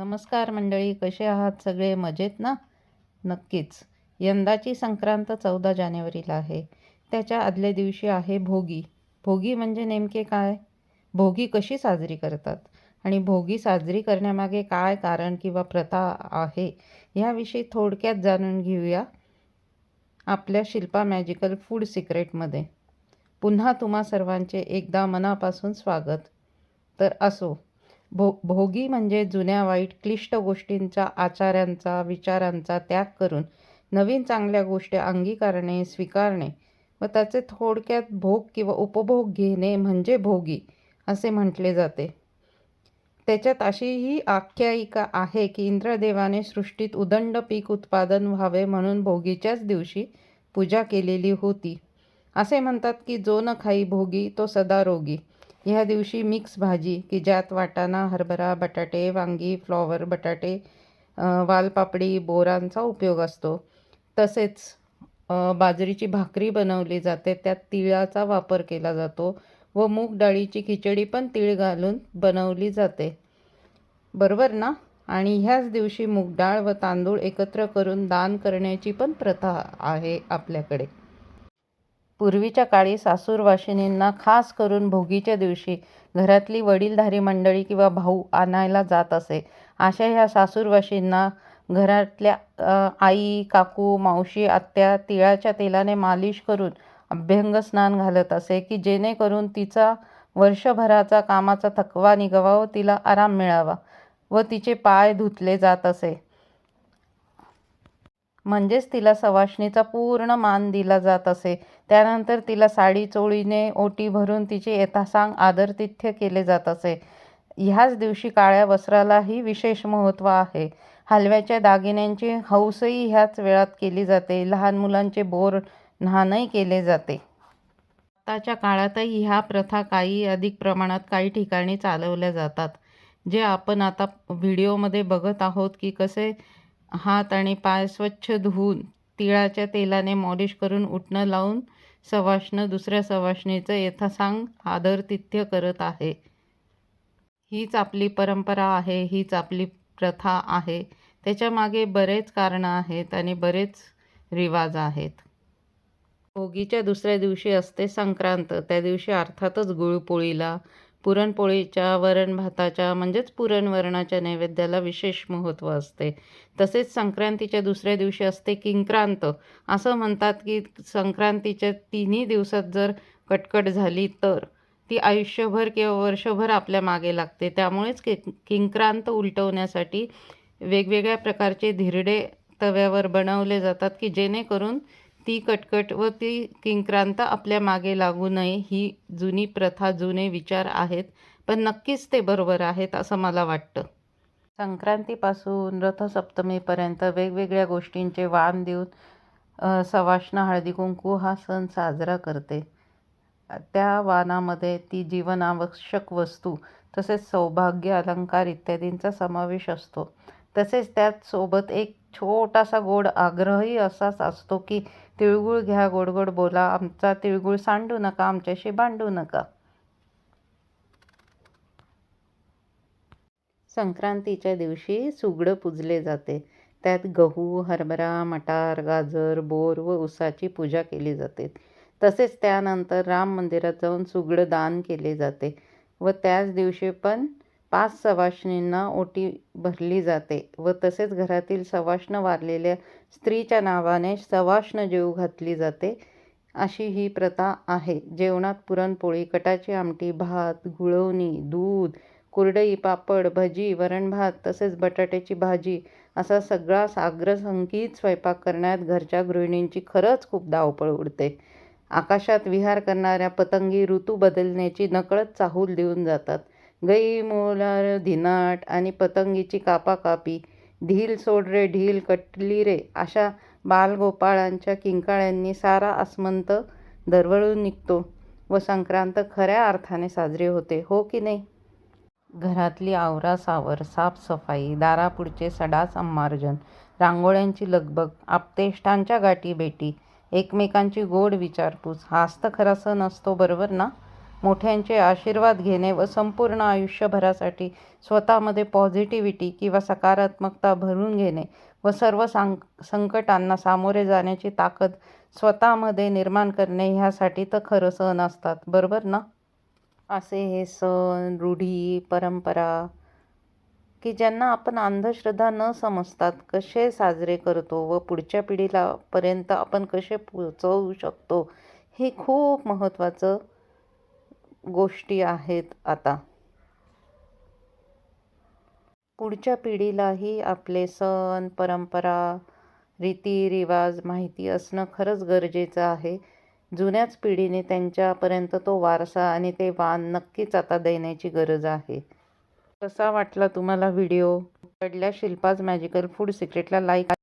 नमस्कार मंडळी कसे आहात? सगळे मजेत ना? नक्कीच. यंदाची संक्रांत चौदा जानेवारीला आहे. त्याच्या आदल्या दिवशी आहे भोगी. भोगी म्हणजे नेमके काय? भोगी कशी साजरी करतात? आणि भोगी साजरी करण्यामागे काय कारण किंवा प्रथा आहे? ह्याविषयी थोडक्यात जाणून घेऊया आपल्या शिल्पा मॅजिकल फूड सिक्रेटमध्ये. पुन्हा तुम्हा सर्वांचे एकदा मनापासून स्वागत. तर असो भो भोगी म्हणजे जुन्या वाईट क्लिष्ट गोष्टींचा आचारांचा विचारांचा त्याग करून नवीन चांगल्या गोष्टी अंगीकारणे स्वीकारणे व त्याचे थोडक्यात भोग किंवा उपभोग घेणे म्हणजे भोगी असे म्हटले जाते. त्याच्यात अशी ही आख्यायिका आहे की इंद्रदेवाने सृष्टीत उदंड पीक उत्पादन व्हावे म्हणून भोगीच्याच दिवशी पूजा केलेली होती. असे म्हणतात की जो न खाई भोगी तो सदा रोगी. ह्या दिवशी मिक्स भाजी की ज्यात वाटाणा हरभरा बटाटे वांगी फ्लॉवर बटाटे वालपापडी बोरांचा उपयोग असतो. तसेच बाजरीची भाकरी बनवली जाते त्यात तिळाचा वापर केला जातो व मूग डाळीची खिचडी पण तीळ घालून बनवली जाते. बरोबर ना? आणि ह्याच दिवशी मूग डाळ व तांदूळ एकत्र करून दान करण्याची पण प्रथा आहे आपल्याकडे. पूर्वीच्या काळी सासूरवाशिनींना खास करून भोगीच्या दिवशी घरातली वडीलधारी मंडळी किंवा भाऊ आणायला जात असे. अशा ह्या सासूरवाशींना घरातल्या आई काकू मावशी आत्या तिळाच्या तेलाने मालिश करून अभ्यंग स्नान घालत असे की जेणेकरून तिचा वर्षभराचा कामाचा थकवा निघावा व तिला आराम मिळावा व तिचे पाय धुतले जात असे. म्हणजेच तिला सवाष्णीचा पूर्ण मान दिला जात असे. त्यानंतर तिला साडी चोळीने ओटी भरून तिचे यथासांग आदरतिथ्य केले जात असे. ह्याच दिवशी काळ्या वस्त्रालाही विशेष महत्त्व आहे. हलव्याच्या दागिन्यांची हौसही ह्याच वेळात केली जाते. लहान मुलांचे बोर न्हाणही केले जाते. आताच्या काळातही ह्या प्रथा काही अधिक प्रमाणात काही ठिकाणी चालवल्या जातात. जे आपण आता व्हिडिओमध्ये बघत आहोत की कसे हात आणि पाय स्वच्छ धुवून तिळाच्या तेलाने मॉलिश करून उठणं लावून सवाष्ण दुसऱ्या सवाष्णीचं यथासांग आदरतिथ्य करत आहे. हीच आपली परंपरा आहे हीच आपली प्रथा आहे. त्याच्यामागे बरेच कारणं आहेत आणि बरेच रिवाज आहेत. भोगीच्या दुसऱ्या दिवशी असते संक्रांत. त्या दिवशी अर्थातच गुळपोळीला पुरणपोळीच्या वरण भाताच्या म्हणजेच पुरणवरणाच्या नैवेद्याला विशेष महत्त्व असते. तसेच संक्रांतीच्या दुसऱ्या दिवशी असते किंक्रांत. असं म्हणतात की संक्रांतीच्या तिन्ही दिवसात जर कटकट झाली तर ती आयुष्यभर किंवा वर्षभर आपल्या मागे लागते. त्यामुळेच कि किंक्रांत उलटवण्यासाठी वेगवेगळ्या प्रकारचे धिरडे तव्यावर बनवले जातात की जेणेकरून ती कटकट व ती किंक्रांत आपल्या मागे लागू नये ही जुनी प्रथा जुने विचार आहेत पण नक्कीच ते बरोबर आहेत असं मला वाटतं. संक्रांतीपासून रथसप्तमीपर्यंत वेगवेगळ्या गोष्टींचे वाण देऊन सवाष्ण हळदी कुंकू हा सण साजरा करते. त्या वाणामध्ये ती जीवनावश्यक वस्तू तसेच सौभाग्य अलंकार इत्यादींचा समावेश असतो. तसेच त्यात सोबत एक छोटासा गोड आग्रहही असाच असतो की तिळगुळ घ्या गोड गोड बोला. आमचा तिळगुळ सांडू नका आमच्याशी भांडू नका. संक्रांतीच्या दिवशी सुगडं पुजले जाते. त्यात गहू हरभरा मटार गाजर बोर व उसाची पूजा केली जाते. तसेच त्यानंतर राम मंदिरात जाऊन सुगडं दान केले जाते व त्याच दिवशी पण पाच सवाष्णींना ओटी भरली जाते व तसेच घरातील सवाष्ण वारलेल्या स्त्रीच्या नावाने सवाष्ण जेव घातली जाते अशी ही प्रथा आहे. जेवणात पुरणपोळी कटाची आमटी भात गुळवणी दूध कुरडई पापड भजी वरण भात तसेच बटाट्याची भाजी असा सगळा साग्रसंगीत स्वयंपाक करण्यात घरच्या गृहिणींची खरंच खूप धावपळ उडते. आकाशात विहार करणाऱ्या पतंगी ऋतू बदलण्याची नकळत चाहूल देऊन जातात. गई मोलार धिनाट आणि पतंगीची कापाकापी. ढील सोड रे ढील कटली रे. अशा बालगोपाळांच्या किंकाळ्यांनी सारा आसमंत दरवळून निघतो व संक्रांत खऱ्या अर्थाने साजरी होते हो की नाही? घरातली आवरासावर साफसफाई दारापुढचे सडा संमार्जन रांगोळ्यांची लगबग आपतेष्टांच्या गाठी भेटी एकमेकांची गोड विचारपूस हाच तर खरा सण असतो बरोबर ना? मोठ्यांचे आशीर्वाद घेणे व संपूर्ण आयुष्यभरासाठी स्वतःमध्ये पॉझिटिव्हिटी किंवा सकारात्मकता भरून घेणे व सर्व सांग संकटांना सामोरे जाण्याची ताकद स्वतःमध्ये निर्माण करणे ह्यासाठी तर खरं सण असतात. बरोबर ना? असे हे सण रूढी परंपरा की ज्यांना आपण अंधश्रद्धा न समजतात कसे साजरे करतो व पुढच्या पिढीला पर्यंत आपण कसे पोचवू शकतो हे खूप महत्त्वाचं गोष्टी आहेत आता. पुढच्या पिढीलाही आपले सण परंपरा रीतिरिवाज माहिती असणं खरंच गरजेचं आहे. जुन्याच पिढीने त्यांच्यापर्यंत तो वारसा आणि ते वाण नक्कीच आता देण्याची गरज आहे. कसा वाटला तुम्हाला व्हिडिओ? पडल्या शिल्पाज मॅजिकल फूड सिक्रेटला लाईक